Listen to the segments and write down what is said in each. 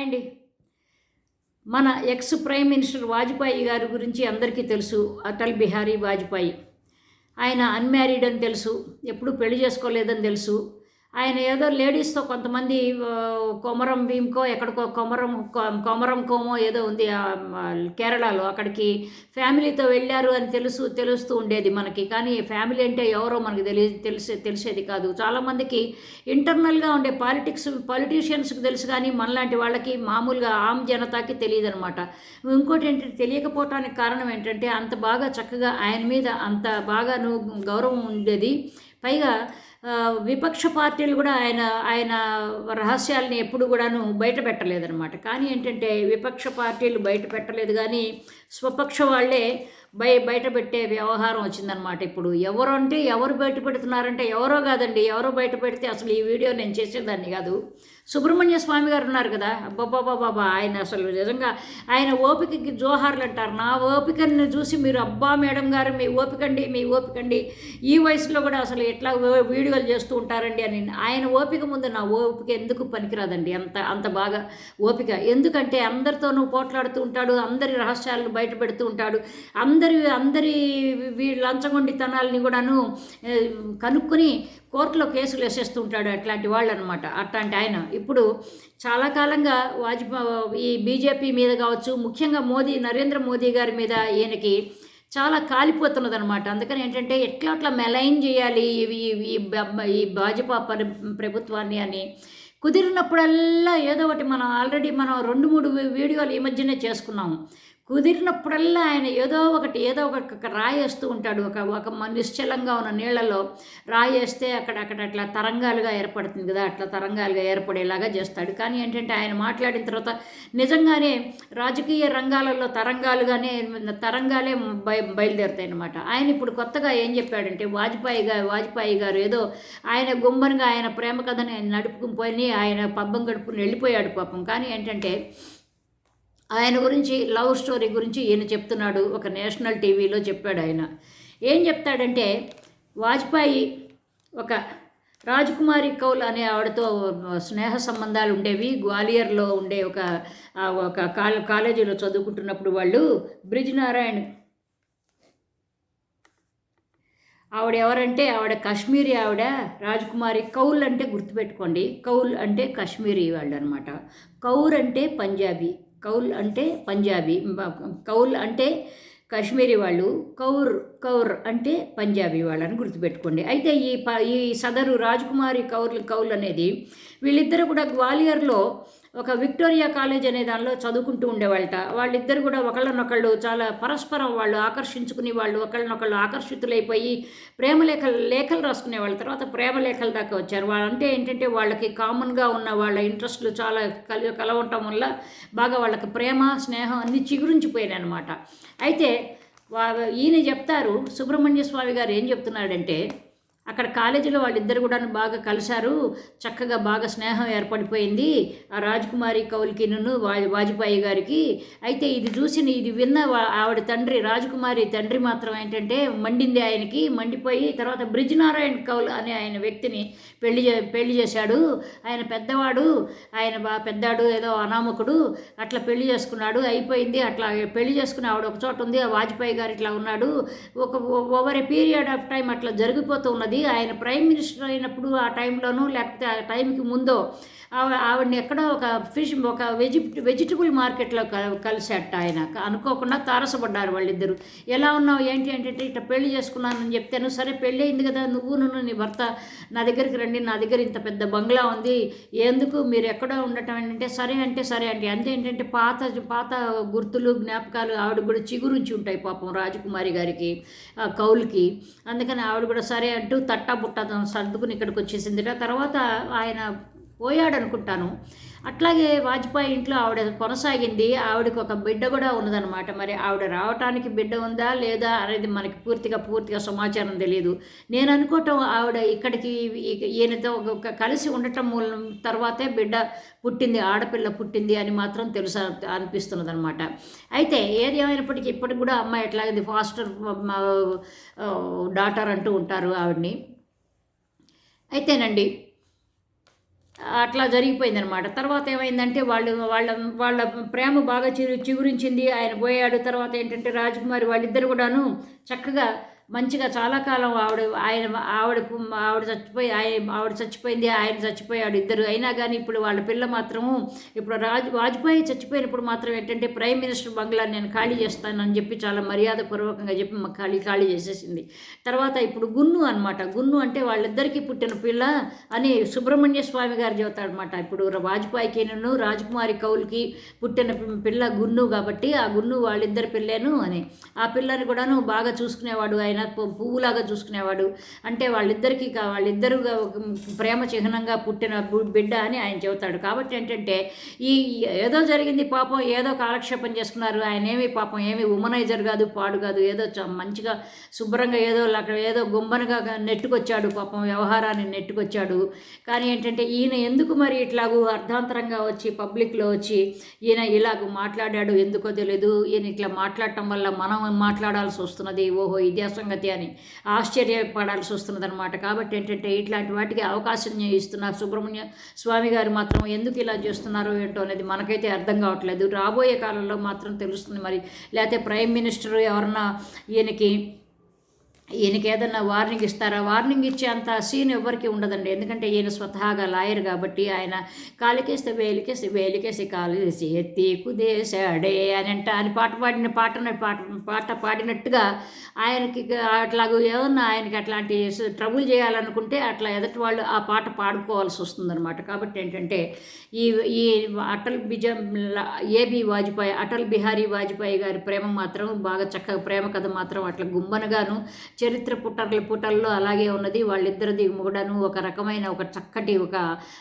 Hi అండి. మన X prime minister Vajpayee గారి గురించి అందరికీ తెలుసు అటల్ బిహారీ వాజ్పేయి. ఆయన అన్మ్యారీడ్ అని తెలుసు ఎప్పుడు పెళ్ళి చేసుకోలేదని తెలుసు ఆయన ఏదో లేడీస్తో కొంతమంది కొమరం భీమ్కో ఎక్కడికో కొమరం కొమరం కోమో ఏదో ఉంది కేరళలో. అక్కడికి ఫ్యామిలీతో వెళ్ళారు అని తెలుసు తెలుస్తూ ఉండేది మనకి. కానీ ఫ్యామిలీ అంటే ఎవరో మనకి తెలియ తెలిసే తెలిసేది కాదు. చాలామందికి ఇంటర్నల్గా ఉండే పాలిటిక్స్ పొలిటీషియన్స్కి తెలుసు కానీ మనలాంటి వాళ్ళకి మామూలుగా ఆమ్ జనతాకి తెలియదు అనమాట ఇంకోటి ఏంటంటే తెలియకపోవటానికి కారణం ఏంటంటే అంత బాగా చక్కగా ఆయన మీద అంత బాగాను గౌరవం ఉండేది. పైగా విపక్ష పార్టీలు కూడా ఆయన ఆయన రహస్యాలని ఎప్పుడు కూడాను బయట పెట్టలేదన్నమాట. కానీ ఏంటంటే విపక్ష పార్టీలు బయట పెట్టలేదు కానీ స్వపక్ష వాళ్ళే బయ బయట పెట్టే వ్యవహారం వచ్చిందనమాట ఇప్పుడు. ఎవరు అంటే ఎవరు బయట పెడుతున్నారంటే ఎవరో కాదండి. ఎవరో బయట పెడితే అసలు ఈ వీడియో నేను చేసేదాన్ని కాదు. సుబ్రహ్మణ్య స్వామి గారు ఉన్నారు కదా. అబ్బాబాబాబా ఆయన అసలు నిజంగా ఆయన ఓపికకి జోహార్లు అంటారు. నా ఓపికని చూసి మీరు అబ్బా మేడం గారు మీ ఓపికండి మీ ఓపికండి. ఈ వయసులో కూడా అసలు ఎట్లా వీడియో వీడియోలు చేస్తూ ఉంటారండి అని ఆయన ఓపిక ముందు నా ఓపిక ఎందుకు పనికిరాదండి? అంత అంత బాగా ఓపిక. ఎందుకంటే అందరితోనూ పోట్లాడుతూ ఉంటాడు అందరి రహస్యాలను బయట పెడుతూ ఉంటాడు అందరి అందరి లంచగొండితనాలని కూడాను కనుక్కొని కోర్టులో కేసులు వేసేస్తూ ఉంటాడు అట్లాంటి వాళ్ళు అనమాట అట్లాంటి ఆయన. ఇప్పుడు చాలా కాలంగా వాజ్పేయి ఈ బీజేపీ మీద కావచ్చు ముఖ్యంగా మోదీ నరేంద్ర మోదీ గారి మీద ఈయనకి చాలా కాలిపోతున్నది అనమాట అందుకని ఏంటంటే ఎట్లా అట్లా మెలైన్ చేయాలి ఇవి ఈ ఈ భాజపా పరి ప్రభుత్వాన్ని అని. కుదిరినప్పుడల్లా ఏదో ఒకటి మనం ఆల్రెడీ మనం రెండు మూడు వీడియోలు ఈ మధ్యనే చేసుకున్నాము. కుదిరినప్పుడల్లా ఆయన ఏదో ఒకటి ఏదో ఒక రాయేస్తూ ఉంటాడు. ఒక ఒక మ- నిశ్చలంగా ఉన్న నీళ్ళలో రాయి వేస్తే అక్కడ అక్కడ అట్లా తరంగాలుగా ఏర్పడుతుంది కదా అట్లా తరంగాలుగా ఏర్పడేలాగా చేస్తాడు. కానీ ఏంటంటే ఆయన మాట్లాడిన తర్వాత నిజంగానే రాజకీయ రంగాలలో తరంగాలుగానే తరంగాలే బయ బయలుదేరుతాయి అనమాట ఆయన ఇప్పుడు కొత్తగా ఏం చెప్పాడంటే వాజ్పేయి గారు వాజ్పేయి గారు ఏదో ఆయన గుమ్మనిగా ఆయన ప్రేమ కథని ఆయన నడుపుకుని పోయి ఆయన పబ్బం గడుపుకుని వెళ్ళిపోయాడు పాపం. కానీ ఏంటంటే ఆయన గురించి లవ్ స్టోరీ గురించి ఈయన చెప్తున్నాడు. ఒక నేషనల్ టీవీలో చెప్పాడు ఆయన. ఏం చెప్తాడంటే వాజ్పేయి ఒక రాజకుమారి కౌల్ అనే ఆవిడతో స్నేహ సంబంధాలు ఉండేవి. గ్వాలియర్లో ఉండే ఒక ఒక కాలేజీలో చదువుకుంటున్నప్పుడు వాళ్ళు బ్రిజ్ నారాయణ్ ఆవిడ ఎవరంటే ఆవిడ కాశ్మీరీ ఆవిడ రాజకుమారి కౌల్ అంటే గుర్తుపెట్టుకోండి. కౌల్ అంటే కాశ్మీరీ వాళ్ళు అనమాట కౌర్ అంటే పంజాబీ. కౌల్ అంటే పంజాబీ కౌల్ అంటే కాశ్మీరీ వాళ్ళు కౌర్ కౌర్ అంటే పంజాబీ వాళ్ళని గుర్తుపెట్టుకోండి. అయితే ఈ ప ఈ సదరు రాజకుమారి కౌర్ కౌల్ అనేది వీళ్ళిద్దరు కూడా గ్వాలియర్లో ఒక విక్టోరియా కాలేజ్ అనే దానిలో చదువుకుంటూ ఉండేవాళ్ళట. వాళ్ళిద్దరు కూడా ఒకళ్ళనొకళ్ళు చాలా పరస్పరం వాళ్ళు ఆకర్షించుకుని వాళ్ళు ఒకళ్ళనొకళ్ళు ఆకర్షితులైపోయి ప్రేమలేఖలు లేఖలు రాసుకునే రాసుకునేవాళ్ళ తర్వాత ప్రేమలేఖల దాకా వచ్చారు. వాళ్ళంటే ఏంటంటే వాళ్ళకి కామన్గా ఉన్న వాళ్ళ ఇంట్రెస్ట్లు చాలా కలి కలవటం వల్ల బాగా వాళ్ళకి ప్రేమ స్నేహం అన్ని చిగురించిపోయినాయి అనమాట అయితే వా- ఈయన చెప్తారు సుబ్రహ్మణ్య స్వామి గారు ఏం చెప్తున్నాడంటే అక్కడ కాలేజీలో వాళ్ళిద్దరు కూడా బాగా కలిశారు. చక్కగా బాగా స్నేహం ఏర్పడిపోయింది. ఆ రాజకుమారి కౌల్కిను నన్ను వాజ్పేయి గారికి. అయితే ఇది చూసి ఇది విన్న ఆవిడ తండ్రి రాజకుమారి తండ్రి మాత్రం ఏంటంటే మండింది ఆయనకి. మండిపోయి తర్వాత బ్రిజ్నారాయణ కౌల్ అనే ఆయన వ్యక్తిని పెళ్ళి చే పెళ్ళి చేశాడు. ఆయన పెద్దవాడు ఆయన బా పెద్దాడు ఏదో అనామకుడు. అట్లా పెళ్ళి చేసుకున్నాడు. అయిపోయింది. అట్లా పెళ్ళి చేసుకుని ఆవిడ ఒక చోట ఉంది. ఆ వాజ్పేయి గారు ఇట్లా ఉన్నాడు. ఒక over a period of time అట్లా జరిగిపోతూ ఉన్నది. అది ఆయన ప్రైమ్ మినిస్టర్ అయినప్పుడు ఆ టైంలోనూ లేకపోతే ఆ టైంకి ముందో ఆవిడని ఎక్కడో ఒక ఫిష్ ఒక వెజి వెజిటబుల్ మార్కెట్లో కలిసేట ఆయన. అనుకోకుండా తారసపడ్డారు వాళ్ళిద్దరు. ఎలా ఉన్నావు? ఏంటి? ఏంటంటే ఇట్లా పెళ్ళి చేసుకున్నానని చెప్తాను సరే పెళ్ళి అయింది కదా నువ్వు నువ్వు నీ భర్త నా దగ్గరికి రండి నా దగ్గర ఇంత పెద్ద బంగ్లా ఉంది ఎందుకు మీరు ఎక్కడో ఉండటం ఏంటంటే సరే అంటే సరే అంటే అంతే ఏంటంటే పాత పాత గుర్తులు జ్ఞాపకాలు ఆవిడ కూడా చిగురించి ఉంటాయి పాపం రాజకుమారి గారికి ఆ అందుకని ఆవిడ కూడా సరే అంటూ తట్టా బుట్ట సర్దుకుని ఇక్కడికి వచ్చేసిందిట తర్వాత ఆయన పోయాడు అనుకుంటాను అట్లాగే వాజ్పేయి ఇంట్లో ఆవిడ కొనసాగింది. ఆవిడకి ఒక బిడ్డ కూడా ఉన్నదనమాట మరి ఆవిడ రావటానికి బిడ్డ ఉందా లేదా అనేది మనకి పూర్తిగా పూర్తిగా సమాచారం తెలియదు నేను అనుకోవటం ఆవిడ ఇక్కడికి ఈయనతో ఒక కలిసి ఉండటం మూలం తర్వాతే బిడ్డ పుట్టింది ఆడపిల్ల పుట్టింది అని మాత్రం తెలుసా అనిపిస్తున్నది అనమాట అయితే ఏది ఏమైనప్పటికీ ఇప్పటికి కూడా అమ్మాయి ఎట్లాగది? ఫాస్టర్ డాటర్ అంటూ ఉంటారు ఆవిడ్ని. అయితేనండి అట్లా జరిగిపోయింది అనమాట తర్వాత ఏమైందంటే వాళ్ళు వాళ్ళ వాళ్ళ ప్రేమ బాగా చిగురించింది. ఆయన పోయాడు. తర్వాత ఏంటంటే రాజకుమారి వాళ్ళిద్దరు కూడాను చక్కగా మంచిగా చాలా కాలం ఆవిడ ఆయన ఆవిడ ఆవిడ చచ్చిపోయి ఆయన ఆవిడ చచ్చిపోయింది ఆయన చచ్చిపోయాడు ఇద్దరు. అయినా కానీ ఇప్పుడు వాళ్ళ పిల్ల మాత్రము ఇప్పుడు రాజ్ వాజ్పేయి చచ్చిపోయినప్పుడు మాత్రం ఏంటంటే ప్రైమ్ మినిస్టర్ బంగ్లా నేను ఖాళీ చేస్తానని చెప్పి చాలా మర్యాదపూర్వకంగా చెప్పి మా ఖాళీ ఖాళీ చేసేసింది. తర్వాత ఇప్పుడు గున్ను అనమాట గున్ను అంటే వాళ్ళిద్దరికీ పుట్టిన పిల్ల అని సుబ్రహ్మణ్య స్వామి గారు చెబుతాడనమాట ఇప్పుడు వాజ్పేయికి నన్ను రాజకుమారి కౌల్కి పుట్టిన పిల్ల గున్ను కాబట్టి ఆ గున్ను వాళ్ళిద్దరి పిల్లేను అని. ఆ పిల్లని కూడాను బాగా చూసుకునేవాడు ఆయన. పువ్వులాగా చూసుకునేవాడు. అంటే వాళ్ళిద్దరికీ వాళ్ళిద్దరు ప్రేమ చిహ్నంగా పుట్టిన బిడ్డ అని ఆయన చెబుతాడు. కాబట్టి ఏంటంటే ఈ ఏదో జరిగింది పాపం ఏదో కాలక్షేపం చేసుకున్నారు. ఆయన ఏమి పాపం ఏమి ఉమనైజర్ కాదు పాడు కాదు ఏదో మంచిగా శుభ్రంగా ఏదో అక్కడ ఏదో గుంబనగా నెట్టుకొచ్చాడు పాపం వ్యవహారాన్ని నెట్టుకొచ్చాడు. కానీ ఏంటంటే ఈయన ఎందుకు మరి ఇట్లాగూ అర్ధాంతరంగా వచ్చి పబ్లిక్లో వచ్చి ఈయన ఇలాగ మాట్లాడాడు? ఎందుకో తెలియదు ఈయన ఇట్లా మాట్లాడటం వల్ల మనం మాట్లాడాల్సి వస్తున్నది. ఓహో ఇదే సంగతి అని ఆశ్చర్యపడాల్సి వస్తున్నదనమాట కాబట్టి ఏంటంటే ఇట్లాంటి వాటికి అవకాశం ఇస్తున్నారు సుబ్రహ్మణ్య స్వామి గారు మాత్రం. ఎందుకు ఇలా చేస్తున్నారో ఏంటో అనేది మనకైతే అర్థం కావట్లేదు. రాబోయే కాలంలో మాత్రం తెలుస్తుంది మరి. లేకపోతే ప్రైమ్ మినిస్టర్ ఎవరన్నా ఈయనకి ఈయనకి ఏదన్నా వార్నింగ్ ఇస్తారా? వార్నింగ్ ఇచ్చే అంత సీన్ ఎవరికి ఉండదండి. ఎందుకంటే ఈయన స్వతహాగా లాయర్ కాబట్టి ఆయన కాలికేస్తే వేలికేసి వేలికేసి కాలుసి ఎత్తి కుదేశాడే అని అంట. అని పాట పాడిన పాట పాట పాట పాడినట్టుగా ఆయనకి అట్లాగూ ఏమన్నా ఆయనకి అట్లాంటి ట్రబుల్ చేయాలనుకుంటే అట్లా ఎదటి వాళ్ళు ఆ పాట పాడుకోవాల్సి వస్తుందన్నమాట. కాబట్టి ఏంటంటే ఈ ఈ అటల్ బిజ ఏబి వాజ్పేయి అటల్ బిహారీ వాజ్పేయి గారి ప్రేమ మాత్రం బాగా చక్కగా ప్రేమ కథ మాత్రం అట్లా గుమ్మనగాను చరిత్ర పుటర్ల పుటల్లో అలాగే ఉన్నది. వాళ్ళిద్దరిది కూడాను ఒక రకమైన ఒక చక్కటి ఒక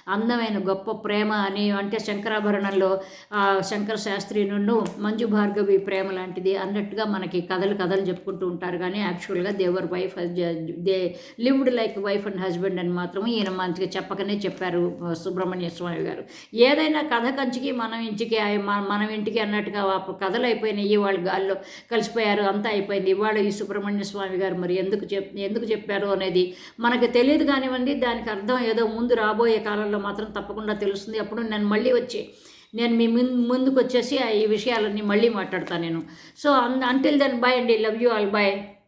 అందమైన గొప్ప ప్రేమ అని అంటే శంకరాభరణంలో శంకర శాస్త్రి నుండి మంజు భార్గవి ప్రేమ లాంటిది అన్నట్టుగా మనకి కథలు కథలు చెప్పుకుంటూ ఉంటారు. కానీ యాక్చువల్గా they were wife they lived like wife and husband అని మాత్రం ఈయన మంచిగా చెప్పకనే చెప్పారు సుబ్రహ్మణ్య స్వామి గారు. ఏదైనా కథ కంచికి మనం ఇంటికి మనం ఇంటికి అన్నట్టుగా కథలు అయిపోయినాయి. వాళ్ళు గాల్లో కలిసిపోయారు అంతా అయిపోయింది. ఇవాళ ఈ సుబ్రహ్మణ్య స్వామి గారు మరి ఎందుకు చెప్ ఎందుకు చెప్పారు అనేది మనకు తెలియదు కానివ్వండి దానికి అర్థం ఏదో ముందు రాబోయే కాలంలో మాత్రం తప్పకుండా తెలుస్తుంది. అప్పుడు నేను మళ్ళీ వచ్చి నేను మీ ముందు ముందుకు వచ్చేసి ఈ విషయాలన్నీ మళ్ళీ మాట్లాడతాను నేను. సో అంటిల్ దెన్ బాయ్ అండి. Love you all bye